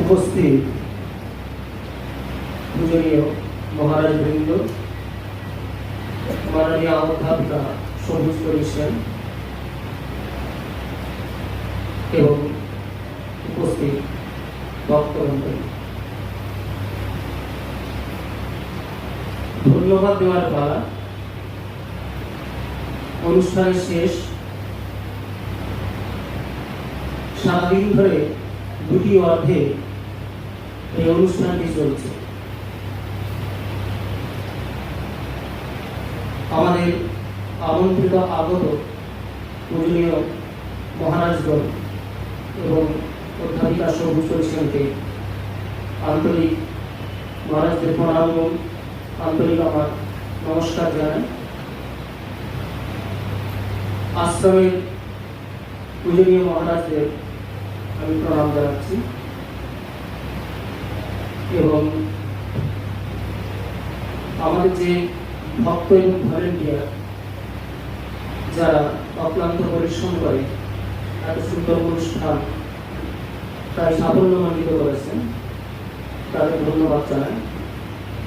উপস্থিত পূজনীয় মহারাজ বৃন্দ মাননীয় অধ্যাপিকা সবুজ করিছেন এবং উপস্থিত ভক্তবৃন্দ। ধন্যবাদ দেওয়ার পালা। অনুষ্ঠানের শেষ। সারাদিন ধরে দুটি অর্ধে এই অনুষ্ঠানটি চলছে। আমাদের আমন্ত্রিত আগত পূজনীয় মহারাজগণ এবং অধ্যাপিকা সবুজ করিসেনকে আন্তরিক মহারাজদের প্রণাম আন্তরিক আমার নমস্কার জানাই। আশ্রমের পূজনীয় মহারাজদের আমি প্রণাম জানাচ্ছি। এবং আমাদের যে ভক্ত এবং ভলেন্টিয়ার যারা অক্লান্ত পরিশ্রম করে, এত সুন্দর অনুষ্ঠান তাই সাফল্যমণ্ডিত করেছেন। তাদের ধন্যবাদ জানাই।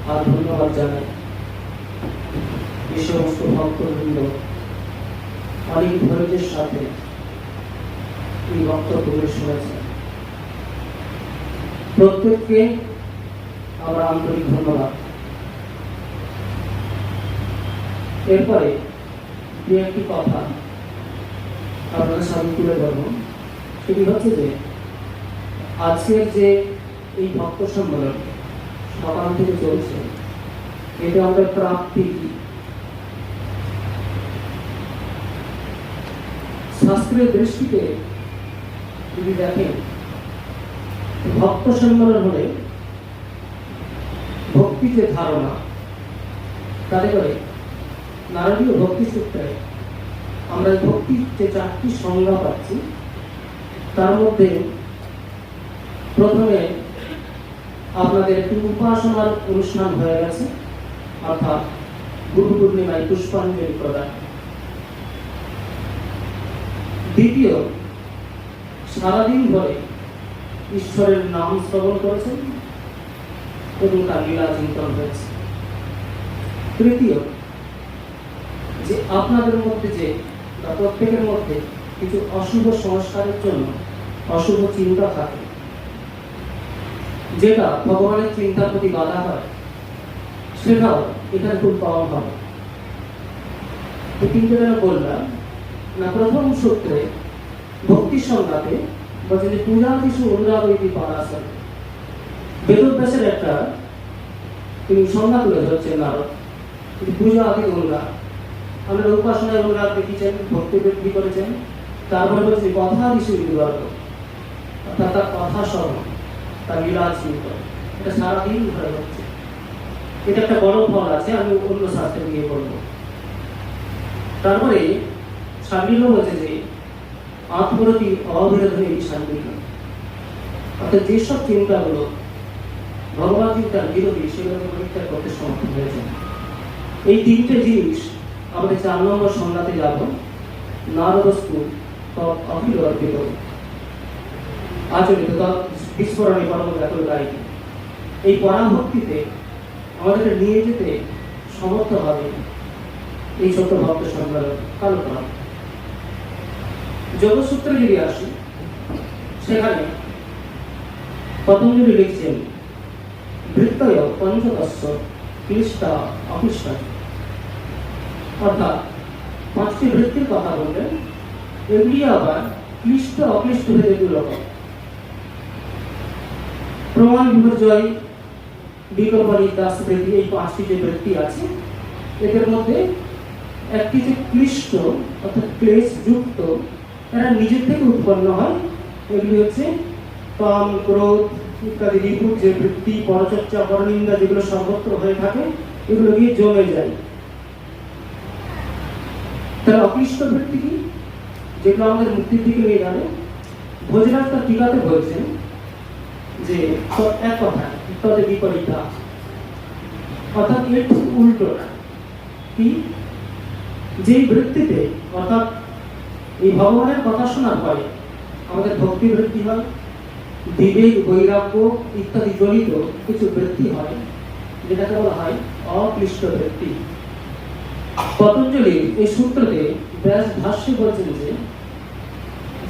আর ধন্যবাদ জানাই এই সমস্ত ভক্তবৃন্দ। অনেক ধৈর্যের সাথে এই বক্তব্যগুলি শুনেছেন। প্রত্যেককে আমার আন্তরিক ধন্যবাদ এরপরে দু একটি কথা আপনাদের সামনে তুলে ধরব সেটি হচ্ছে যে, আজকের যে এই ভক্ত সম্মেলন সকাল থেকে চলছে এটা আমাদের প্রাপ্তি কি? শাস্ত্রের দৃষ্টিতে যদি দেখেন, ভক্ত সম্মেলন হলে ভক্তি যে ধারণা। তাতে করে নারদীয় ভক্তি সূত্রে আমরা ভক্তির যে চারটি সংজ্ঞা পাচ্ছি। তার মধ্যে প্রথমে আপনাদের একটি উপাসনার অনুষ্ঠান হয়ে গেছে, অর্থাৎ গুরু পূর্ণিমায় পুষ্পাঞ্জলি প্রদান। দ্বিতীয়, সারাদিন ধরে ঈশ্বরের নাম শ্রবণ করেছেন। এবং তার লীলা চিন্তন হয়েছে? তৃতীয়, যে আপনাদের মধ্যে যে, বা প্রত্যেকের মধ্যে কিছু অশুভ সংস্কারের জন্য অশুভ চিন্তা থাকে, যেটা ভগবানের চিন্তার প্রতি বাধা হয়, সেটাও এখানে খুব পাওয়া হবে তিনটে যেন বললাম, না, প্রথম সূত্রে ভক্তি সংজ্ঞাতে বলছে যে পূজা কিছু অনুরাগ ইতি পারাসন বেদব্যাসের একটা তিনি সংজ্ঞা তুলে ধরছেন নারদ পূজা আদি অনুরাগ আমরা উপাসনায় অনুরাগ দেখিয়েছেন ভক্তি বৃদ্ধি করেছেন? তারপরে বলছে, কথা দিশু বিবর্গ অর্থাৎ তার কথা স্মরণ, তার লীলা চিন্তন এটা সারাদিন ধরে হচ্ছে। এটা একটা বড় ফল আছে, আমি অন্য শাস্ত্রে গিয়ে বলব। তারপরে শান্তিল বলছে যে, আত্মরতি অবিরোধী এই শান্তিল অর্থাৎ যেসব চিন্তাগুলো চিন্তার বিরোধী সেগুলোকে পরিত্যাগ করতে সমর্থ হয়েছে এই তিনটে জিনিস আমাদের চার নম্বর সংজ্ঞাতে যাব। নারদস্তু অখিল আচরিত বিস্ফোরণে পরম ব্যাকুল গায়িত এই পরাভক্তিতে আমাদেরকে নিয়ে যেতে সমর্থ হবে এই ছোট্ট ভক্ত সম্মেলন কালো করা যোগসূত্রে যদি আসি, সেখানে পতঞ্জলি লিখছেন বৃত্তয় পঞ্চদশ ক্লিষ্টা অক্লিষ্ট অর্থাৎ পাঁচটি বৃত্তির কথা বললেন। এগুলি আবার ক্লিষ্ট অক্লিষ্ট ভেদে দু প্রমাণ বিপর্যয় বিকল্পনী দাস বৃত্তি এই পাঁচটি যে বৃত্তি আছে, এদের মধ্যে একটি যে ক্লিষ্ট অর্থাৎ ক্লেশ যুক্ত এরা নিজের থেকে উৎপন্ন হয়, এগুলি হচ্ছে কাম ক্রোধ ইত্যাদি রিপুর যে বৃত্তি পরচর্চা, পরনিন্দা যেগুলো সর্বত্র হয়ে থাকে, এগুলো গিয়ে জমে যায়। তাহলে অক্লিষ্ট বৃত্তি কি? যেগুলো আমাদের মুক্তির দিকে নিয়ে যাবে। ভোজরাজ তার টিকাতে বলছেন যে এক কথা তদের বিপরীতা অর্থাৎ এর ঠিক উল্টোটা কি? যেই বৃত্তিতে অর্থাৎ এই ভগবানের কথা শোনার পরে আমাদের ভক্তি বৃদ্ধি হয় বিবেক বৈরাগ্য ইত্যাদি জড়িত কিছু বৃত্তি হয়। যেটাকে বলা হয় অক্লিষ্ট বৃত্তি পতঞ্জলি এই সূত্রতে ব্যাস ভাষ্যে বলছেন যে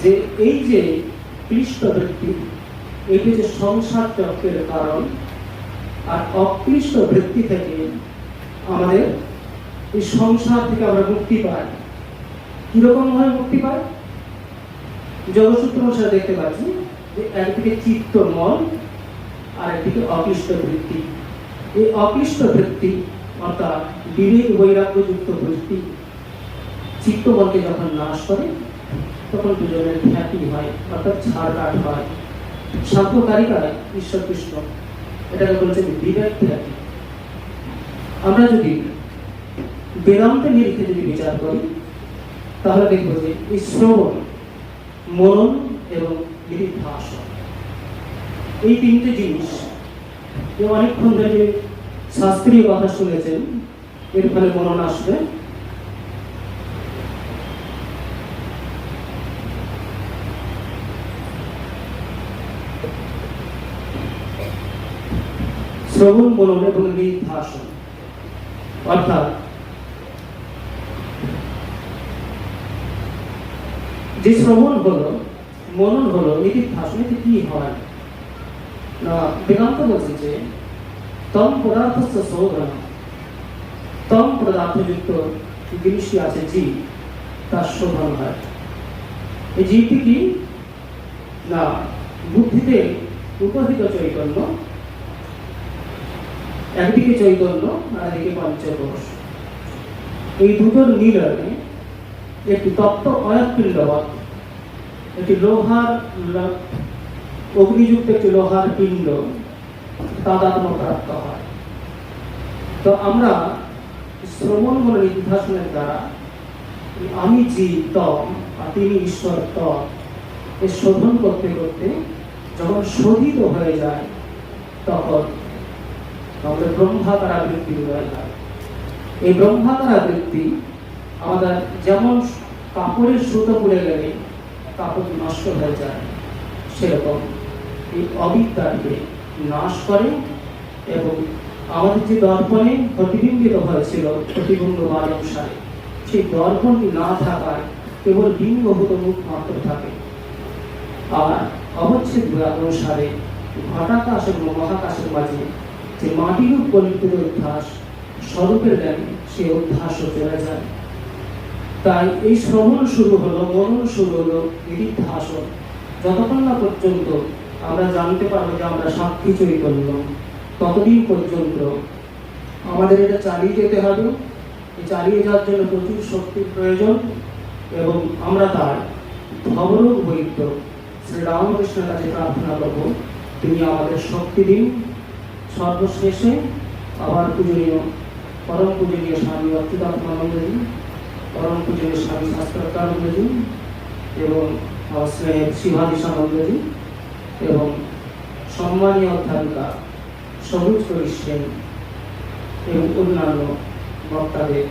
যে এই যে ক্লিষ্ট বৃত্তি এটি যে সংসার চক্রের কারণ, আর অক্লিষ্ট বৃত্তি থেকে আমাদের এই সংসার থেকে আমরা মুক্তি পাই। কীরকম ভাবে মুক্তি পাই? জগসূত্র অনুসারে দেখতে পাচ্ছি একদিকে চিত্ত মন, আর একদিকে অক্লিষ্ট বৃত্তি এই অক্লিষ্ট বৃত্তি অর্থাৎ বিবেক বৈরাগ্যযুক্ত বৃত্তি চিত্তমনকে যখন নাশ করে, তখন দুজনের খ্যাতি হয়, অর্থাৎ ছাড় কাট হয়। সাম্যকারিকায় ঈশ্বর কৃষ্ণ এটাকে বলেছেন বিবেক খ্যাতি। আমরা যদি বেদান্তে নিরিখে যদি বিচার করি, তাহলে দেখব যে এই শ্রবণ, মনন এবং নিরিধ্যাসন এই তিনটে জিনিস অনেকক্ষণ ধরে শাস্ত্রীয় কথা শুনেছেন, এর ফলে মনন আসবে। শ্রবণ মনন এবং নিধ্যাসন অর্থাৎ যে শ্রবণ হলো মনন হলো নিধিধ্যাসন এতে কি হয়? না, বেদান্ত বলছে যে, তম পদার্থস্থ শোধন। তম পদার্থযুক্ত জিনিসটি আছে জীব, তার শোধন হয়। এই জীবটি কি? না, বুদ্ধিতে উপহিত চৈতন্য, একদিকে চৈতন্য আর একদিকে পঞ্চকোষ। এই দুটোর মিলনে একটি তত্ত্ব অয়ৎপিণ্ডবৎ একটি লোহার অগ্নিযুক্ত একটি লোহার পিণ্ড তাদাত্ম প্রাপ্ত হয়। তো আমরা শ্রবণ মনে নির্ধাসনের দ্বারা আমি জীব তম আর তিনি ঈশ্বর তম এ শোধন করতে করতে যখন শোধিত হয়ে যায়, তখন আমাদের ব্রহ্মাকার আবৃত্তি হয়ে যায়। এই ব্রহ্মাকার আবৃত্তি আমাদের যেমন কাপড়ের সুতো পুড়ে গেলে কাপড় নষ্ট হয়ে যায়। সেরকম এই অবিদ্যাকে নাশ করে এবং আমাদের যে দর্পণে প্রতিবিম্বিত হয়েছিল প্রতিবিম্ব বার অনুসারে, সেই দর্পণটি না থাকায় কেবল বিম্বভূত মুখ মাত্র থাকে। আর অবচ্ছেদ অনুসারে ঘটাকাশ এবং মহাকাশের মাঝে যে মাটির পরিচিত অভ্যাস স্বরূপের জ্ঞানে সে অভ্যাসও চলে যায়। তাই এই শ্রবণ শুরু হলো মনন শুরু হলো নিধিধ্যাসন যতক্ষণ না পর্যন্ত আমরা জানতে পারব যে আমরা সাক্ষী চৈতন্য, ততদিন পর্যন্ত আমাদের এটা চালিয়ে যেতে হবে। চালিয়ে যাওয়ার জন্য প্রচুর শক্তির প্রয়োজন এবং আমরা তার ভবরোগ বৈদ্য শ্রী রামকৃষ্ণের কাছে প্রার্থনা করব, তিনি আমাদের শক্তি দিন। সর্বশেষে আবার পূজনীয়, পরম পূজনীয় স্বামী অচ্যুতাত্মানন্দজি পরম পূজনীয় স্বামী শাস্ত্রানন্দজি এবং আমার স্নেহের শিবাদিশানন্দজি এবং সম্মানীয় অধ্যাপিকা সবুজ করি সেন এবং অন্যান্য বক্তাদের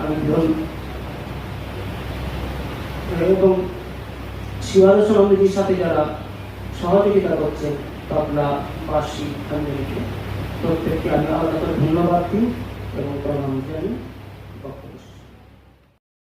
আমি গ্রহণ এবং শিবাদশানন্দজির সাথে যারা সহযোগিতা করছেন, তবলা বার্ষিক প্রত্যেককে আমি আলাদা করে ধন্যবাদ দিই এবং প্রণাম জানি